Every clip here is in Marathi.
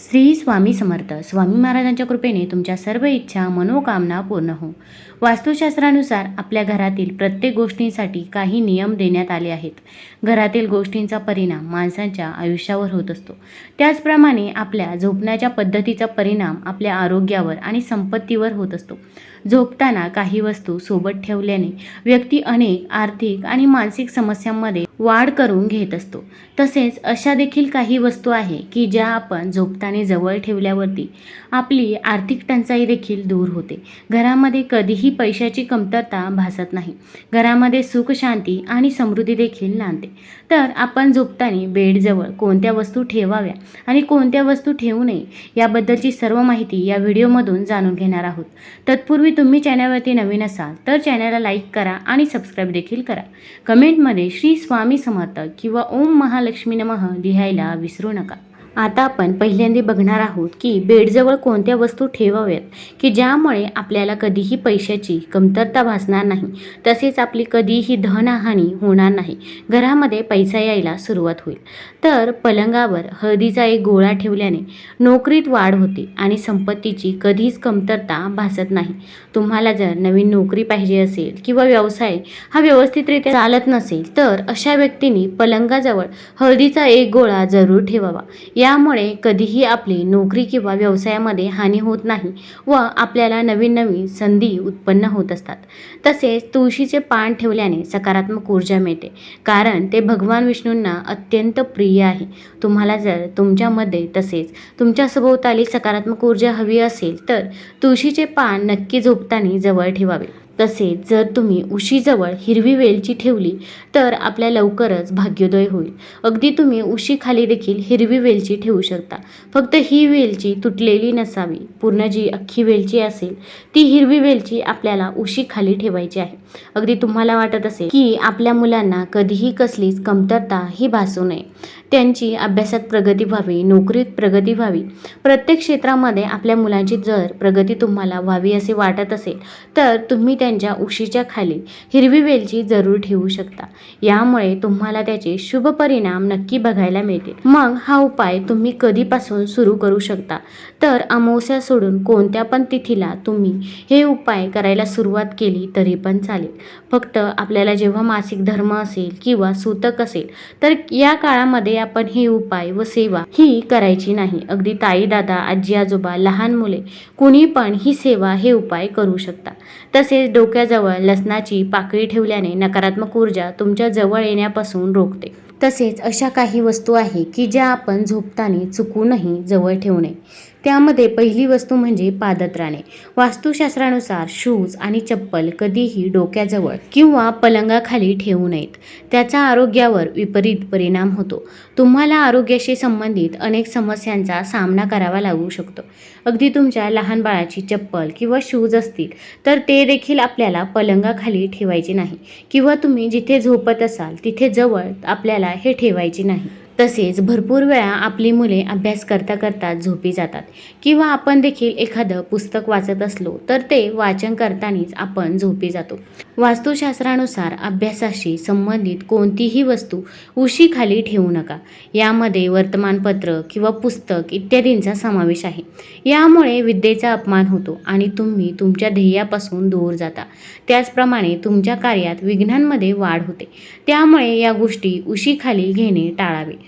श्री स्वामी समर्थ. स्वामी महाराजांच्या कृपेने तुमच्या सर्व इच्छा मनोकामना पूर्ण हो. वास्तुशास्त्रानुसार आपल्या घरातील प्रत्येक गोष्टींसाठी काही नियम देण्यात आले आहेत. घरातील गोष्टींचा परिणाम माणसांच्या आयुष्यावर होत असतो. त्याचप्रमाणे आपल्या झोपण्याच्या पद्धतीचा परिणाम आपल्या आरोग्यावर आणि संपत्तीवर होत असतो. झोपताना काही वस्तू सोबत ठेवल्याने व्यक्ती अनेक आर्थिक आणि मानसिक समस्यांमध्ये वाढ करून घेत असतो. तसेच अशा देखील काही वस्तू आहे की ज्या आपण झोपताना जवळ ठेवल्यावरती आपली आर्थिक टंचाई देखील दूर होते. घरामध्ये कधीही पैशाची कमतरता भासत नाही. घरामध्ये सुख शांती आणि समृद्धी देखील नांदते. तर आपण झोपताना बेडजवळ कोणत्या वस्तू ठेवाव्या आणि कोणत्या वस्तू ठेवू नये याबद्दलची सर्व माहिती या व्हिडिओमधून जाणून घेणार आहोत. तत्पूर्वी तुम्ही चॅनलवरती नवीन असाल तर चॅनलला लाईक करा आणि सबस्क्राईब देखील करा. कमेंटमध्ये श्री स्वामी समर्थ किंवा ओम महालक्ष्मी नमः लिहायला विसरू नका. आता आपण पहिल्यांदा बघणार आहोत की बेडजवळ कोणत्या वस्तू ठेवाव्यात की ज्यामुळे आपल्याला कधीही पैशाची कमतरता भासणार नाही. तसेच आपली कधीही धनहानी होणार नाही. घरामध्ये पैसा यायला सुरुवात होईल. तर पलंगावर हळदीचा एक गोळा ठेवल्याने नोकरीत वाढ होते आणि संपत्तीची कधीच कमतरता भासत नाही. तुम्हाला जर नवीन नोकरी पाहिजे असेल किंवा व्यवसाय हा व्यवस्थितरित्या चालत नसेल तर अशा व्यक्तींनी पलंगाजवळ हळदीचा एक गोळा जरूर ठेवावा. यामुळे कधीही आपली नोकरी किंवा व्यवसायामध्ये हानी होत नाही व आपल्याला नवीन नवीन संधी उत्पन्न होत असतात. तसेच तुळशीचे पान ठेवल्याने सकारात्मक ऊर्जा मिळते. कारण ते भगवान विष्णूंना अत्यंत प्रिय आहे. तुम्हाला जर तुमच्यामध्ये तसेच तुमच्या सभोवताली सकारात्मक ऊर्जा हवी असेल तर तुळशीचे पान नक्की झोपताना जवळ ठेवावे. तसेच जर तुम्ही उशीजवळ हिरवी वेलची ठेवली तर आपल्या लवकरच भाग्योदय होईल. अगदी तुम्ही उशीखाली देखील हिरवी वेलची ठेवू शकता. फक्त ही वेलची तुटलेली नसावी. पूर्ण जी अख्खी वेलची असेल ती हिरवी वेलची आपल्याला उशीखाली ठेवायची आहे. अगदी तुम्हाला वाटत असेल की आपल्या मुलांना कधीही कसलीच कमतरता ही भासू नये. त्यांची अभ्यासात प्रगती व्हावी नोकरीत प्रगती व्हावी. प्रत्येक क्षेत्रामध्ये आपल्या मुलांची जर प्रगती तुम्हाला व्हावी असे वाटत असेल तर तुम्ही त्यांच्या उशीच्या खाली हिरवी वेलची जरूर ठेवू शकता. यामुळे तुम्हाला त्याचे शुभ परिणाम नक्की बघायला मिळतील. मग हा उपाय तुम्ही कधीपासून सुरू करू शकता? तर अमावस्या सोडून कोणत्या पण तिथीला तुम्ही हे उपाय करायला सुरुवात केली तरी पण चालेल. फक्त आपल्याला जेव्हा मासिक धर्म असेल किंवा सूतक असेल तर या काळामध्ये आपण हे उपाय व सेवा ही करायची नाही. अगदी ताई दादा आजी आजोबा लहान मुले कुणी पण ही सेवा हे उपाय करू शकता. तसेच डोक्याजवळ लसणाची पाकळी ठेवल्याने नकारात्मक ऊर्जा तुमच्या जवळ येण्यापासून रोखते. तसेच अशा काही वस्तू आहे की ज्या आपण झोपताना चुकूनही जवळ ठेवू नये. त्यामध्ये पहिली वस्तू म्हणजे पादत्राणे. वास्तुशास्त्रानुसार शूज आणि चप्पल कधीही डोक्याजवळ किंवा पलंगाखाली ठेवू नयेत. त्याचा आरोग्यावर विपरीत परिणाम होतो. तुम्हाला आरोग्याशी संबंधित अनेक समस्यांचा सामना करावा लागू शकतो. अगदी तुमच्या लहान बाळाची चप्पल किंवा शूज असतील तर ते देखील आपल्याला पलंगाखाली ठेवायचे नाही. किंवा तुम्ही जिथे झोपत असाल तिथे जवळ आपल्याला हे ठेवायचे नाही. तसेच भरपूर वेळा आपली मुले अभ्यास करता करता झोपी जातात. किंवा आपण देखील एखादं पुस्तक वाचत असलो तर ते वाचन करतानाच आपण झोपी जातो. वास्तुशास्त्रानुसार अभ्यासाशी संबंधित कोणतीही वस्तू उशीखाली ठेवू नका. यामध्ये वर्तमानपत्र किंवा पुस्तक इत्यादींचा समावेश आहे. यामुळे विद्येचा अपमान होतो आणि तुम्ही तुमच्या ध्येयापासून दूर जाता. त्याचप्रमाणे तुमच्या कार्यात विघ्नांमध्ये वाढ होते. त्यामुळे या गोष्टी उशीखाली घेणे टाळावे.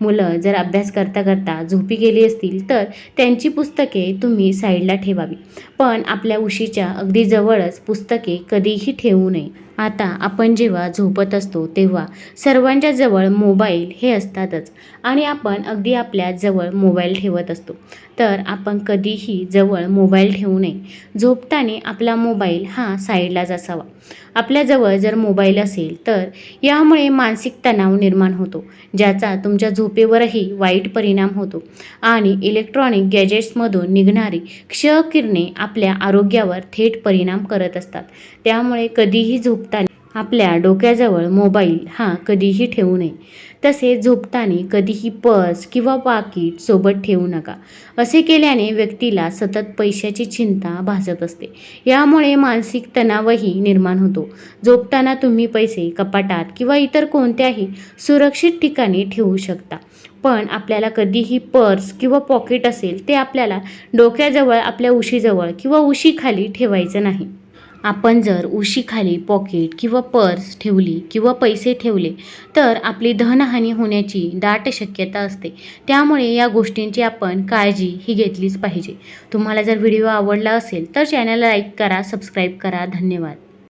मुलं जर अभ्यास करता करता झोपी गेली असतील तर त्यांची पुस्तके तुम्ही साईडला ठेवावी. पण आपल्या उशीच्या अगदी जवळच पुस्तके कधीही ठेवू नये. आता आपण जेव्हा झोपत असतो तेव्हा सर्वांच्या जवळ मोबाईल हे असतातच आणि आपण अगदी आपल्या जवळ मोबाईल ठेवत असतो. तर आपण कधीही जवळ मोबाईल ठेवू नये. झोपताना आपला मोबाईल हा साईडलाच असावा. आपल्याजवळ जर मोबाईल असेल तर यामुळे मानसिक तणाव निर्माण होतो. ज्याचा तुमच्या झोप झोपेवरही वाईट परिणाम होतो. आणि इलेक्ट्रॉनिक गॅजेट्समधून निघणारी क्षकिरणे आपल्या आरोग्यावर थेट परिणाम करत असतात. त्यामुळे कधीही झोपताना आपल्या डोक्याजवळ मोबाईल हा कधीही ठेवू नये. तसेच झोपताना कधीही पर्स किंवा पाकिट सोबत ठेवू नका. असे केल्याने व्यक्तीला सतत पैशाची चिंता भासत असते. यामुळे मानसिक तणावही निर्माण होतो. झोपताना तुम्ही पैसे कपाटात किंवा इतर कोणत्याही सुरक्षित ठिकाणी ठेवू शकता. पण आपल्याला कधीही पर्स किंवा पॉकेट असेल ते आपल्याला डोक्याजवळ आपल्या उशीजवळ किंवा उशीखाली ठेवायचं नाही. आपण जर उशीखाली पॉकेट किंवा पर्स ठेवली किंवा पैसे ठेवले तर आपली धनहानी होण्याची दाट शक्यता असते. त्यामुळे या गोष्टींची आपण काळजी ही घेतलीच पाहिजे. तुम्हाला जर व्हिडिओ आवडला असेल तर चॅनलला लाईक करा सबस्क्राईब करा. धन्यवाद.